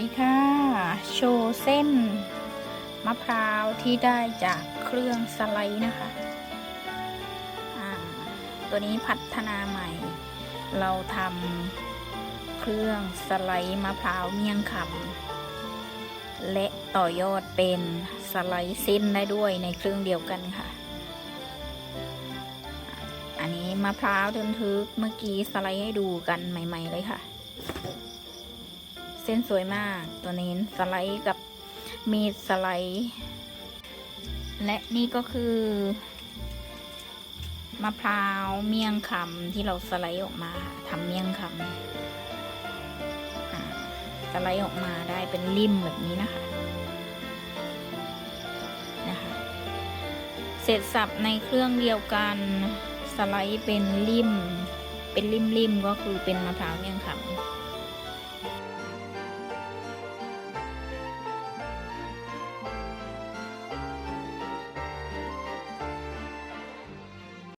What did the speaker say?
ดีค่ะ โชว์เส้น มะพร้าวที่ได้จากเครื่องสไลด์นะคะตัวนี้พัฒนาใหม่ เราทำเครื่องสไลด์มะพร้าวเมี่ยงคำและต่อยอดเป็นสไลด์เส้นได้ด้วยในเครื่องเดียวกันค่ะ อันนี้มะพร้าวทึนทึกเมื่อกี้สไลด์ให้ดูกันใหม่ ๆ เลยค่ะ ส้นสวยมากตัวนี้สไลด์กับมีดสไลด์ และนี่ก็คือมะพร้าวเมี่ยงคำที่เราสไลด์ออกมาทำเมี่ยงคำอ่าสไลด์ออกมาได้เป็นริมแบบนี้นะคะนะคะเสร็จสับในเครื่องเดียวกันสไลด์เป็นริม เป็นริมๆก็คือเป็นมะพร้าวเมี่ยงคำ